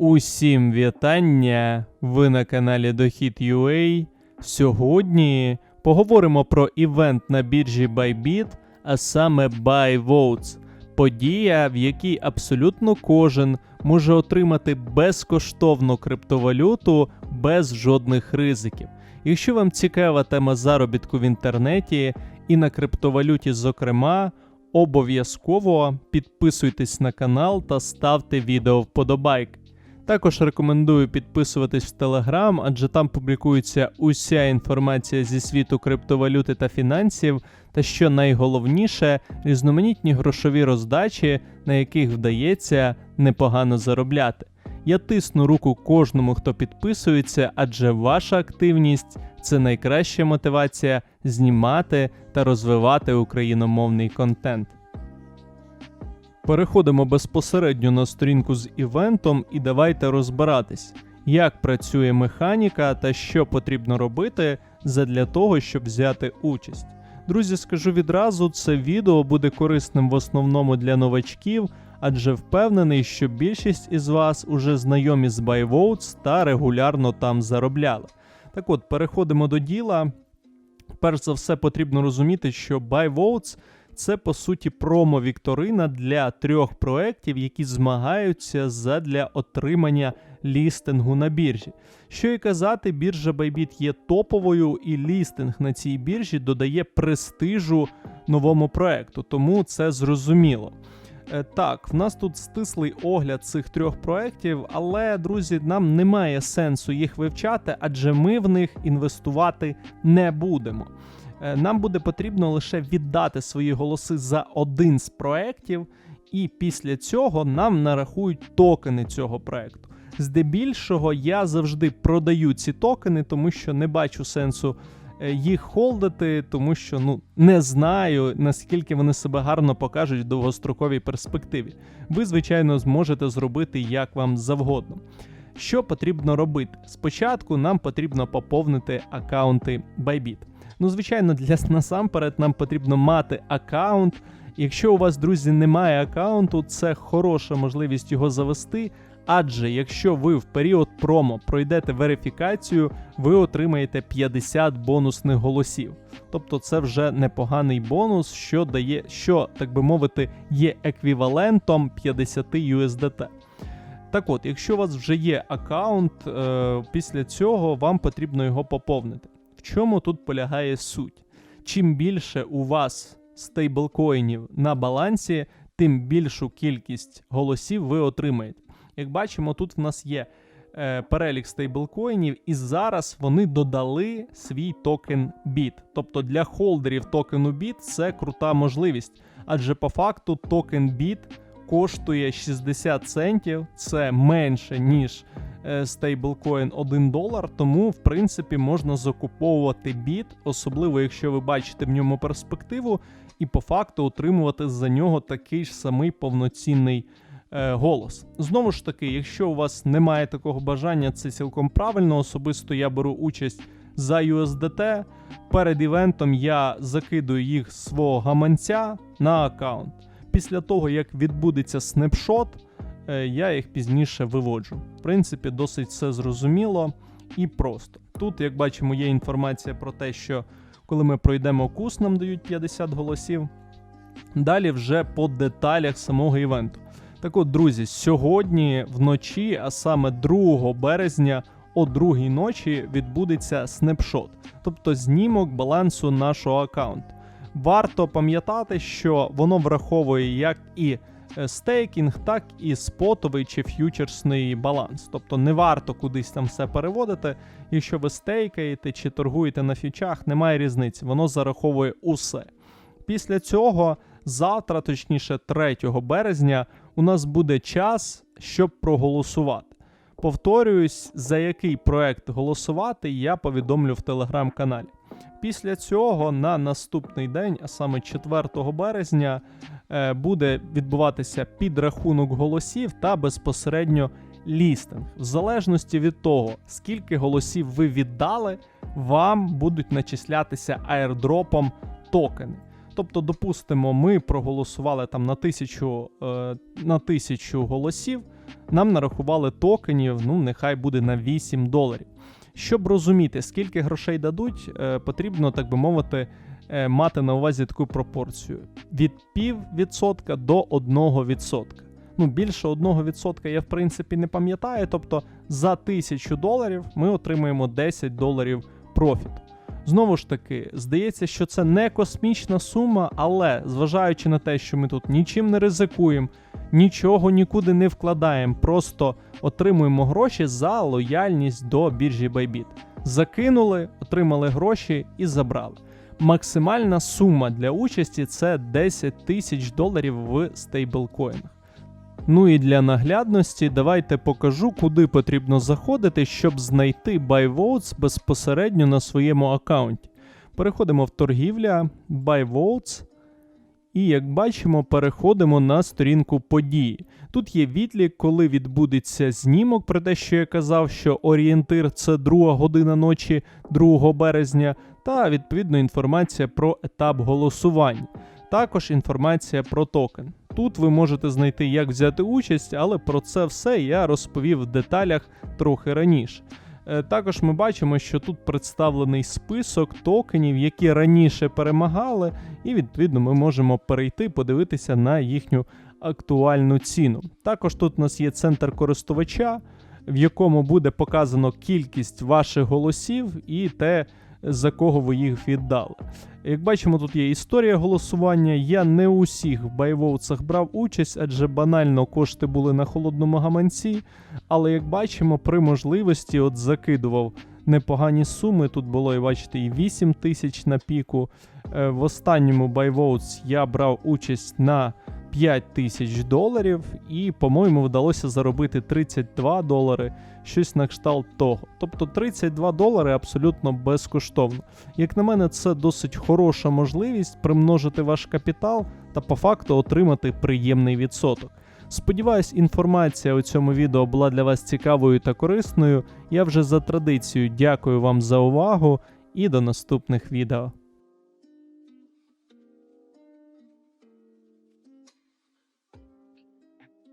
Усім вітання! Ви на каналі Дохід.ua. Сьогодні поговоримо про івент на біржі Bybit, а саме Buy Votes. Подія, в якій абсолютно кожен може отримати безкоштовну криптовалюту без жодних ризиків. Якщо вам цікава тема заробітку в інтернеті і на криптовалюті, зокрема, обов'язково підписуйтесь на канал та ставте відео вподобайки. Також рекомендую підписуватись в Телеграм, адже там публікується уся інформація зі світу криптовалюти та фінансів, та що найголовніше, різноманітні грошові роздачі, на яких вдається непогано заробляти. Я тисну руку кожному, хто підписується, адже ваша активність це найкраща мотивація знімати та розвивати україномовний контент. Переходимо безпосередньо на сторінку з івентом і давайте розбиратись, як працює механіка та що потрібно робити задля того, щоб взяти участь. Друзі, скажу відразу, це відео буде корисним в основному для новачків, адже впевнений, що більшість із вас уже знайомі з BuyVotes та регулярно там заробляли. Так от, переходимо до діла. Перш за все, потрібно розуміти, що BuyVotes – це по суті промо-вікторина для трьох проєктів, які змагаються задля отримання лістингу на біржі. Що і казати, біржа Bybit є топовою, і лістинг на цій біржі додає престижу новому проекту, тому це зрозуміло. Е, Так, в нас тут стислий огляд цих трьох проєктів, але, друзі, нам немає сенсу їх вивчати, адже ми в них інвестувати не будемо. Е, Нам буде потрібно лише віддати свої голоси за один з проєктів, і після цього нам нарахують токени цього проєкту. Здебільшого я завжди продаю ці токени, тому що не бачу сенсу е, їх холдити, тому що ну не знаю наскільки вони себе гарно покажуть в довгостроковій перспективі. Ви, звичайно, зможете зробити як вам завгодно. Що потрібно робити? Спочатку нам потрібно поповнити аккаунти Bybit. Ну, звичайно, для насамперед нам потрібно мати аккаунт. Якщо у вас, друзі, немає аккаунту, це хороша можливість його завести. Адже якщо ви в період промо пройдете верифікацію, ви отримаєте 50 бонусних голосів. Тобто це вже непоганий бонус, що дає, що, так би мовити, є еквівалентом 50 USDT. Так от, якщо у вас вже є аккаунт, е, після цього вам потрібно його поповнити. В чому тут полягає суть? Чим більше у вас стейблкоїнів на балансі, тим більшу кількість голосів ви отримаєте. Як бачимо, тут в нас є е, перелік стейблкоїнів, і зараз вони додали свій токен BIT. Тобто для холдерів токену BIT це крута можливість, адже по факту токен BIT коштує 60 центів, це менше, ніж стейблкоін 1 долар, тому в принципі можна закуповувати біт, особливо якщо ви бачите в ньому перспективу, і по факту отримувати за нього такий ж самий повноцінний е, голос. Знову ж таки, якщо у вас немає такого бажання, це цілком правильно. Особисто я беру участь за USDT. Перед івентом я закидую їх з свого гаманця на аккаунт. Після того, як відбудеться снапшот, е, я їх пізніше виводжу. В принципі, досить все зрозуміло і просто. Тут, як бачимо, є інформація про те, що коли ми пройдемо курс, нам дають 50 голосів. Далі вже по деталях самого івенту. Так от, друзі, сьогодні вночі, а саме 2 березня о 2 ночі, відбудеться снапшот, тобто знімок балансу нашого аккаунту. Варто пам'ятати, що воно враховує як і е, стейкінг, так і спотовий чи ф'ючерсний баланс. Тобто не варто кудись там все переводити. Якщо ви стейкаєте чи торгуєте на фічах, немає різниці, воно зараховує усе. Після цього, завтра, точніше, 3 березня, у нас буде час, щоб проголосувати. Повторююсь, за який проект голосувати, я повідомлю в телеграм-каналі. Після цього на наступний день, а саме 4 березня, е, буде відбуватися підрахунок голосів та безпосередньо лістинг. В залежності від того, скільки голосів ви віддали, вам будуть начислятися аірдропом токени. Тобто, допустимо, ми проголосували там на тисячу, е, на тисячу голосів. нам нарахували токенів, ну нехай буде на 8 доларів. Щоб розуміти, скільки грошей дадуть, е, потрібно, так би мовити, е, мати на увазі таку пропорцію: від пів відсотка до 1 відсотка. Ну, більше 1 відсотка я в принципі не пам'ятаю. Тобто за 1000 доларів ми отримуємо 10 доларів профіту. Знову ж таки, здається, що це не космічна сума, але зважаючи на те, що ми тут нічим не ризикуємо, нічого нікуди не вкладаємо, просто отримуємо гроші за лояльність до біржі Bybit. Закинули, отримали гроші і забрали. Максимальна сума для участі це 10 тисяч доларів в стейблкоїнах. Ну і для наглядності давайте покажу, куди потрібно заходити, щоб знайти Buy Votes безпосередньо на своєму аккаунті. Переходимо в торгівля, Buy Votes. І як бачимо, переходимо на сторінку події. Тут є відлік, коли відбудеться знімок про те, що я казав, що орієнтир це друга година ночі 2 березня, та відповідно інформація про етап голосування. Також інформація про токен. Тут ви можете знайти, як взяти участь, але про це все я розповів в деталях трохи раніше. Е, Також ми бачимо, що тут представлений список токенів, які раніше перемагали, і відповідно ми можемо перейти, подивитися на їхню актуальну ціну. Також тут у нас є центр користувача, в якому буде показано кількість ваших голосів і те, за кого ви їх віддали. Як бачимо, тут є історія голосування. Я не у всіх байвоуцах брав участь, адже банально кошти були на холодному гаманці. Але як бачимо, при можливості от закидував непогані суми. Тут було, і бачите, і 8 тисяч на піку. Е, В останньому байвоуц я брав участь на 5 тисяч доларів, і, по-моєму, вдалося заробити 32 долари, щось на кшталт того. Тобто 32 долари абсолютно безкоштовно. Як на мене, це досить хороша можливість примножити ваш капітал та по факту отримати приємний відсоток. Сподіваюсь, інформація у цьому відео була для вас цікавою та корисною. Я вже за традицією дякую вам за увагу і до наступних відео.